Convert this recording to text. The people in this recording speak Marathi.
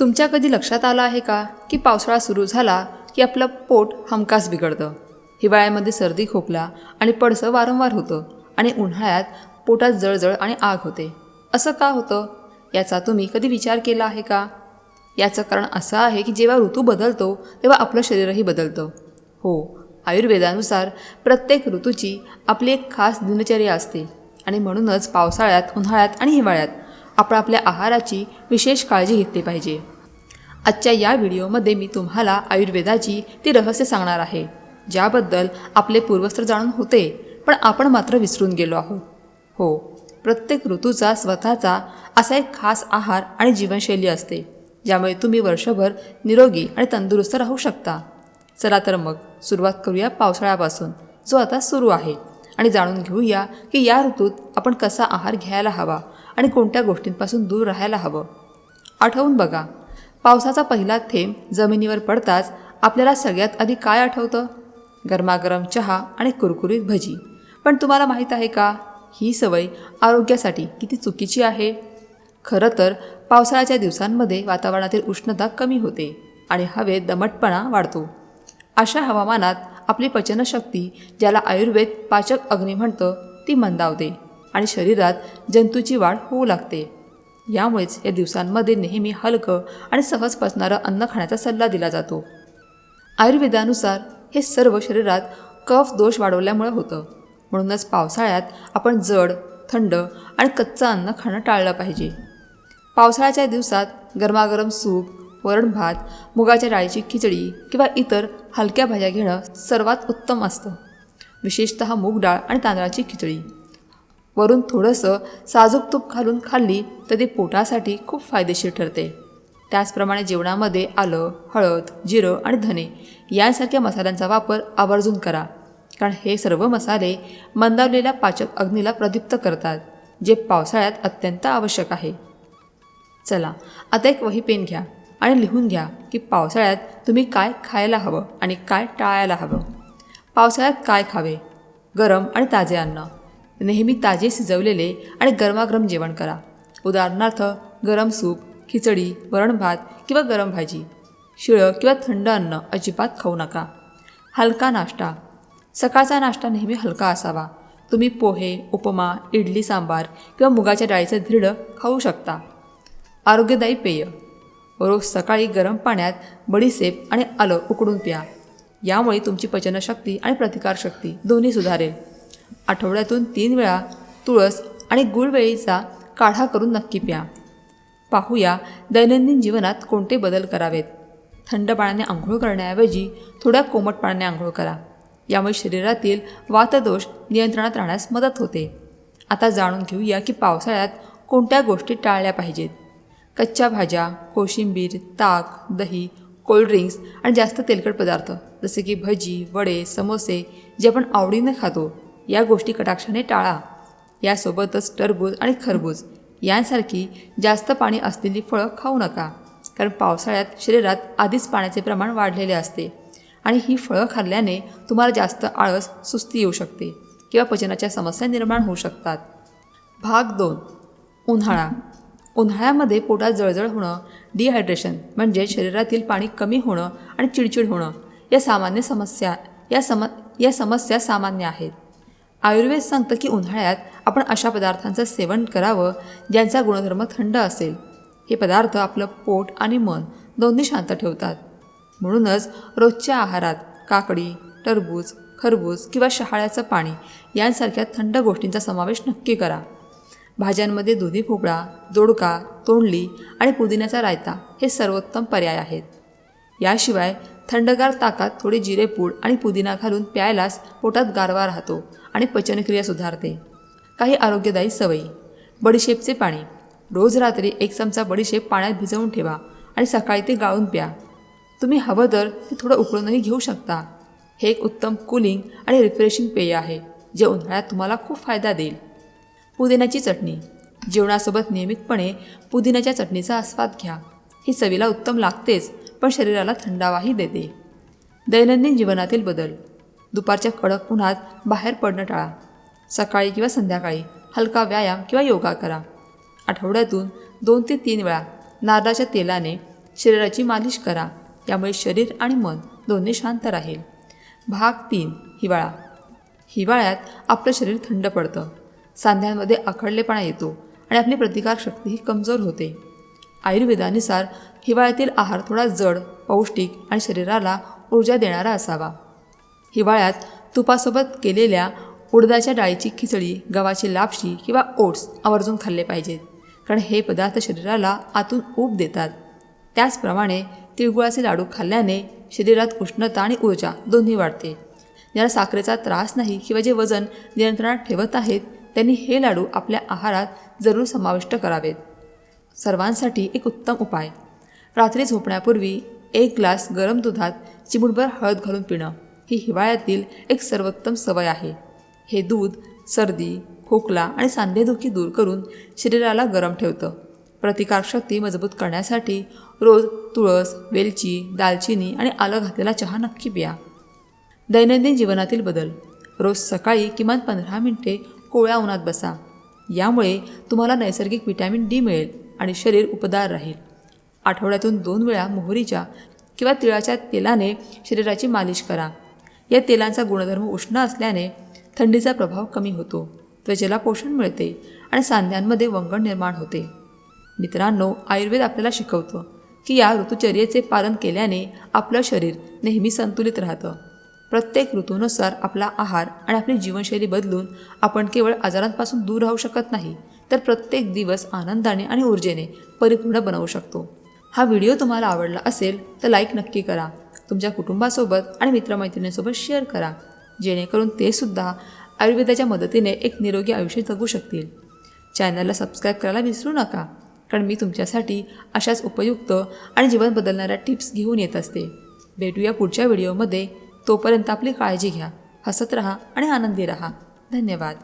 तुमच्या कधी लक्षात आलं आहे का की पावसाळा सुरू झाला की आपलं पोट हमखास बिघडतं? हिवाळ्यामध्ये सर्दी खोकला आणि पडसं वारंवार होतं आणि उन्हाळ्यात पोटात जळजळ आणि आग होते. असं का होतं? याचा तुम्ही कधी विचार केला आहे का? याचं कारण असं आहे की जेव्हा ऋतू बदलतो तेव्हा आपलं शरीरही बदलतं. हो आयुर्वेदानुसार प्रत्येक ऋतूची आपली एक खास दिनचर्या असते आणि म्हणूनच पावसाळ्यात उन्हाळ्यात आणि हिवाळ्यात आपण आपल्या आहाराची विशेष काळजी घेतली पाहिजे. आजच्या या व्हिडिओमध्ये मी तुम्हाला आयुर्वेदाची ती रहस्य सांगणार आहे. ज्याबद्दल आपले पूर्वस्त्र जाणून होते पण आपण मात्र विसरून गेलो आहोत. हो प्रत्येक ऋतूचा स्वतःचा असा एक खास आहार आणि जीवनशैली असते ज्यामुळे तुम्ही वर्षभर निरोगी आणि तंदुरुस्त राहू शकता. चला तर मग सुरुवात करूया पावसाळ्यापासून जो आता सुरू आहे. आणि जाणून घेऊया की या ऋतूत आपण कसा आहार घ्यायला हवा आणि कोणत्या गोष्टींपासून दूर राहायला हवं. आठवून बघा पावसाचा पहिला थेंब जमिनीवर पडताच आपल्याला सगळ्यात आधी काय आठवतं? गरमागरम चहा आणि कुरकुरीत भजी. पण तुम्हाला माहीत आहे का? ही सवय आरोग्यासाठी किती चुकीची आहे? खरं तर पावसाळ्याच्या दिवसांमध्ये वातावरणातील उष्णता कमी होते आणि हवेत दमटपणा वाढतो. अशा हवामानात आपली पचनशक्ती ज्याला आयुर्वेद पाचक अग्नी म्हणतं ती मंदावते आणि शरीरात जंतूची वाढ होऊ लागते. यामुळेच या दिवसांमध्ये नेहमी हलकं आणि सहज पचणारं अन्न खाण्याचा सल्ला दिला जातो. आयुर्वेदानुसार हे सर्व शरीरात कफ दोष वाढवल्यामुळे होतं. म्हणूनच पावसाळ्यात आपण जड थंड आणि कच्चं अन्न खाणं टाळलं पाहिजे. पावसाळ्याच्या दिवसात गरमागरम सूप वरण भात मुगाच्या डाळीची खिचडी किंवा इतर हलक्या भाज्या घेणं सर्वात उत्तम असतं. विशेषतः मूग डाळ आणि तांदळाची खिचडी. वरून थोडंसं साजूक तूप घालून खाल्ली तर ती पोटासाठी खूप फायदेशीर ठरते. त्याचप्रमाणे जेवणामध्ये आलं हळद जिरं आणि धने यांसारख्या मसाल्यांचा वापर आवर्जून करा. कारण हे सर्व मसाले मंदावलेल्या पाचक अग्नीला प्रदीप्त करतात जे पावसाळ्यात अत्यंत आवश्यक आहे. चला आता एक वही पेन घ्या. आणि लिहून घ्या की पावसाळ्यात तुम्ही काय खायला हवं आणि काय टाळायला हवं. पावसाळ्यात काय खावे? गरम आणि ताजे अन्न. नेहमी ताजे शिजवलेले आणि गरमागरम जेवण करा. उदाहरणार्थ गरम सूप खिचडी वरण भात किंवा गरम भाजी. शिळं किंवा थंड अन्न अजिबात खाऊ नका. हलका नाश्ता. सकाळचा नाश्ता नेहमी हलका असावा. तुम्ही पोहे उपमा इडली सांबार किंवा मुगाच्या डाळीचं धिरडं खाऊ शकता. आरोग्यदायी पेय. रोज सकाळी गरम पाण्यात बडीसेप आणि आलं उकडून प्या. यामुळे तुमची पचनशक्ती आणि प्रतिकारशक्ती दोन्ही सुधारेल. आठवड्यातून तीन वेळा तुळस आणि गुळवेळीचा काढा करून नक्की प्या. पाहूया दैनंदिन जीवनात कोणते बदल करावेत. थंड पाण्याने आंघोळ करण्याऐवजी थोड्या कोमट पाण्याने आंघोळ करा. यामुळे शरीरातील वातदोष नियंत्रणात राहण्यास मदत होते. आता जाणून घेऊया की पावसाळ्यात कोणत्या गोष्टी टाळल्या पाहिजेत. कच्च्या भाज्या कोशिंबीर ताक दही कोल्ड्रिंक्स आणि जास्त तेलकट पदार्थ जसे की भजी वडे समोसे जे आपण आवडीनं खातो या गोष्टी कटाक्षाने टाळा. यासोबतच टरबूज आणि खरबूज यांसारखी जास्त पाणी असलेली फळं खाऊ नका कारण पावसाळ्यात शरीरात आधीच पाण्याचे प्रमाण वाढलेले असते आणि ही फळं खाल्ल्याने तुम्हाला जास्त आळस सुस्ती येऊ शकते किंवा पचनाच्या समस्या निर्माण होऊ शकतात. भाग दोन. उन्हाळा. उन्हाळ्यामध्ये पोटात जळजळ होणं डिहायड्रेशन म्हणजे शरीरातील पाणी कमी होणं आणि चिडचिड होणं या सामान्य समस्या या सम या समस्या सामान्य आहेत. आयुर्वेद सांगतं की उन्हाळ्यात आपण अशा पदार्थांचं सेवन करावं ज्यांचा गुणधर्म थंड असेल. हे पदार्थ आपलं पोट आणि मन दोन्ही शांत ठेवतात. म्हणूनच रोजच्या आहारात काकडी टरबूज खरबूज किंवा शहाळ्याचं पाणी यांसारख्या थंड गोष्टींचा समावेश नक्की करा. भाज्यांमध्ये दुधी भोपळा दोडका तोंडली आणि पुदिन्याचा रायता हे सर्वोत्तम पर्याय आहेत. याशिवाय थंडगार ताकात थोडी जिरेपूड आणि पुदिना घालून प्यायलास पोटात गारवा राहतो आणि पचनक्रिया सुधारते. काही आरोग्यदायी सवयी. बडीशेपचे पाणी. रोज रात्री एक चमचा बडीशेप पाण्यात भिजवून ठेवा आणि सकाळी ते गाळून प्या. तुम्ही हवं तर ते थोडं उकळूनही घेऊ शकता. हे एक उत्तम कूलिंग आणि रिफ्रेशिंग पेय आहे जे उन्हाळ्यात तुम्हाला खूप फायदा देईल. पुदिन्याची चटणी. जेवणासोबत नियमितपणे पुदिन्याच्या चटणीचा आस्वाद घ्या. ही चवीला उत्तम लागतेच पण शरीराला थंडावाही देते. दैनंदिन जीवनातील बदल. दुपारच्या कडक उन्हात बाहेर पडणं टाळा. सकाळी किंवा संध्याकाळी हलका व्यायाम किंवा योगा करा. आठवड्यातून दोन ते तीन वेळा नारळाच्या तेलाने शरीराची मालिश करा. यामुळे शरीर आणि मन दोन्ही शांत राहील. भाग तीन हिवाळा. हिवाळ्यात आपलं शरीर थंड पडतं. सांध्यांमध्ये आखडलेपणा येतो आणि आपली प्रतिकारशक्तीही कमजोर होते. आयुर्वेदानुसार हिवाळ्यातील आहार थोडा जड पौष्टिक आणि शरीराला ऊर्जा देणारा असावा. हिवाळ्यात तुपासोबत केलेल्या उडदाच्या डाळीची खिचडी गव्हाची लापशी किंवा ओट्स आवर्जून खाल्ले पाहिजेत कारण हे पदार्थ शरीराला आतून ऊब देतात. त्याचप्रमाणे तिळगुळाचे लाडू खाल्ल्याने शरीरात उष्णता आणि ऊर्जा दोन्ही वाढते. ज्यांना साखरेचा त्रास नाही किंवा जे वजन नियंत्रणात ठेवत आहेत त्यांनी हे लाडू आपल्या आहारात जरूर समाविष्ट करावेत. सर्वांसाठी एक उत्तम उपाय. रात्री झोपण्यापूर्वी एक ग्लास गरम दुधात चिमूटभर हळद घालून पिणं ही हिवाळ्यातील एक सर्वोत्तम सवय आहे. हे दूध सर्दी खोकला आणि सांधेदुखी दूर करून शरीराला गरम ठेवतं. प्रतिकारशक्ती मजबूत करण्यासाठी रोज तुळस वेलची दालचिनी आणि आलं घातलेला चहा नक्की प्या. दैनंदिन जीवनातील बदल. रोज सकाळी किमान पंधरा मिनिटे कोवळ्या उन्हात बसा. यामुळे तुम्हाला नैसर्गिक विटॅमिन डी मिळेल आणि शरीर उपदार राहील. आठवड्यातून दोन वेळा मोहरीच्या किंवा तिळाच्या तेलाने शरीराची मालिश करा. या तेलांचा गुणधर्म उष्ण असल्याने थंडीचा प्रभाव कमी होतो. त्वचेला पोषण मिळते आणि सांध्यांमध्ये वंगण निर्माण होते. मित्रांनो आयुर्वेद आपल्याला शिकवतं की या ऋतुचर्येचे पालन केल्याने आपलं शरीर नेहमी संतुलित राहतं. प्रत्येक ऋतूनुसार आपला आहार आणि आपली जीवनशैली बदलून आपण केवळ आजारांपासून दूर राहू शकत नाही तर प्रत्येक दिवस आनंदाने आणि ऊर्जेने परिपूर्ण बनवू शकतो. हा व्हिडिओ तुम्हाला आवडला असेल तर लाईक नक्की करा. तुमच्या कुटुंबासोबत आणि मित्रमैत्रिणींसोबत शेअर करा. जेणेकरून ते सुद्धा आयुर्वेदाच्या मदतीने एक निरोगी आयुष्य जगू शकतील. चॅनलला सबस्क्राईब करायला विसरू नका कारण मी तुमच्यासाठी अशाच उपयुक्त आणि जीवन बदलणाऱ्या टिप्स घेऊन येत असते. भेटूया पुढच्या व्हिडिओमध्ये. तोपर्यंत आपली काळजी घ्या हसत रहा आणि आनंदी रहा. धन्यवाद.